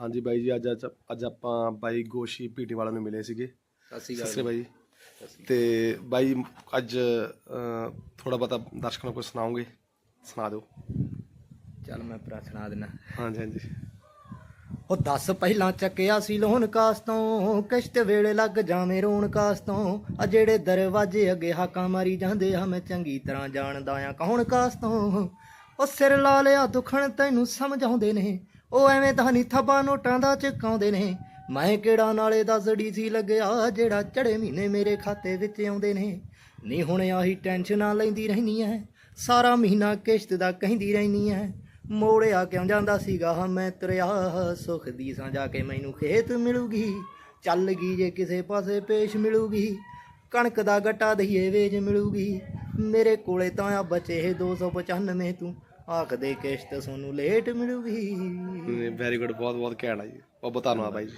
ਹਾਂਜੀ ਬਾਈ ਜੀ ਅੱਜ ਅੱਜ ਅੱਜ ਆਪਾਂ ਬਾਈ ਗੋਸ਼ੀ ਪੀਟੀ ਵਾਲਿਆਂ ਨੂੰ ਮਿਲੇ ਸੀਗੇ। ਸਤਿ ਸ਼੍ਰੀ ਅਕਾਲ ਬਾਈ। ਤੇ ਬਾਈ ਅੱਜ ਥੋੜਾ ਬਹੁਤਾ ਦਰਸ਼ਕਾਂ ਨੂੰ ਕੁਝ ਸੁਣਾਓਗੇ? ਸੁਣਾ ਦਿਓ। ਚੱਲ ਮੈਂ ਭਰਾ ਸੁਣਾ ਦਿੰਦਾ ਹਾਂਜੀ ਹਾਂਜੀ। ਉਹ ਦੱਸ ਪਹਿਲਾਂ ਚੱਕਿਆ ਸੀ ਲੋਨ ਕਾਸ ਤੋਂ ਕਿਸ਼ਤ ਵੇਲੇ ਲੱਗ ਜਾਵੇਂ ਰੋਣ ਕਾਸ ਤੋਂ ਆ ਜਿਹੜੇ ਦਰਵਾਜ਼ੇ ਅੱਗੇ ਹਾਕਾਂ ਮਾਰੀ ਜਾਂਦੇ ਆ ਮੈਂ ਚੰਗੀ ਤਰ੍ਹਾਂ ਜਾਣਦਾ ਆ ਕੌਣ ਕਾਸ ਤੋਂ ਉਹ ਸਿਰ ਲਾ ਲਿਆ ਦੁਖਣ ਤੈਨੂੰ ਸਮਝਾਉਂਦੇ ਨੇ। ਉਹ ਐਵੇਂ ਤਾਂ ਨਹੀਂ ਥੱਬਾ ਨੋਟਾਂ ਦਾ ਚਕਾਉਂਦੇ ਨੇ। ਮੈਂ ਕਿਹੜਾ ਨਾਲੇ ਦਾ ਜੜੀ ਸੀ ਲੱਗਿਆ, ਜਿਹੜਾ ਚੜੇ ਮਹੀਨੇ ਮੇਰੇ ਖਾਤੇ ਵਿੱਚ ਆਉਂਦੇ ਨੇ। ਨੀ ਹੁਣ ਆਹੀ ਟੈਨਸ਼ਨਾਂ ਲੈਂਦੀ ਰਹਿਨੀ ਐ, ਸਾਰਾ ਮਹੀਨਾ ਕਿਸ਼ਤ ਦਾ ਕਹਿੰਦੀ ਰਹਿਨੀ ਐ। ਮੋੜਿਆ ਕਿਉਂ ਜਾਂਦਾ ਸੀਗਾ, ਮੈਂ ਤਰਿਆ ਸੁਖ ਦੀ ਸਾਂ ਜਾ ਕੇ ਮੈਨੂੰ ਖੇਤ ਮਿਲੂਗੀ। ਚੱਲ ਗਈ ਜੇ ਕਿਸੇ ਪਾਸੇ ਪੇਸ਼ ਮਿਲੂਗੀ, ਕਣਕ ਦਾ ਗੱਟਾ ਦਈਏ ਵੇਜ ਮਿਲੂਗੀ। ਮੇਰੇ ਕੋਲੇ ਤਾਂ ਆ ਬਚੇ 295 ਤੂੰ ਆਖਦੇ ਕਿਸ਼ਤ ਤੁਹਾਨੂੰ ਲੇਟ ਮਿਲੂਗੀ। ਵੈਰੀ ਗੁੱਡ ਬਹੁਤ ਬਹੁਤ ਘੈਂਟ ਆ ਜੀ। ਬਹੁਤ ਬਹੁਤ ਧੰਨਵਾਦ ਬਾਈ ਜੀ।